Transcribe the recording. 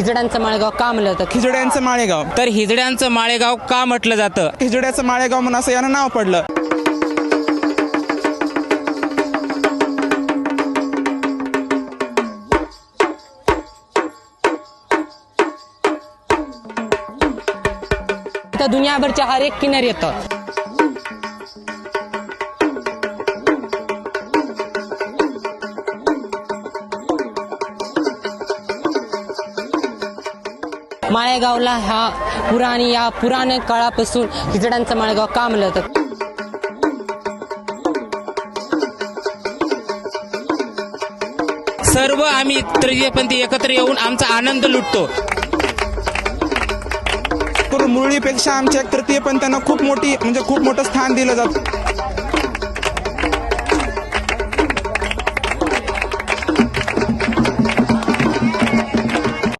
हिजड्यांचं माळेगाव का म्हणलं होतं? खिजड्यांचं माळेगाव. तर हिजड्यांचं माळेगाव का म्हटलं जातं? खिजड्याचं माळेगाव म्हणून असं यानं नाव पडलं. दुनियाभरच्या हर एक किन्नर येतं. माळेगावला हा पुराणी या पुराण काळापासून हिजड्यांचं माळेगाव का म्हणलं होतं. सर्व आम्ही तृतीयपंथी एकत्र येऊन आमचा आनंद लुटतो. मुरळीपेक्षा आमच्या एक तृतीय पंथांना खूप मोठी म्हणजे खूप मोठं स्थान दिलं जातं.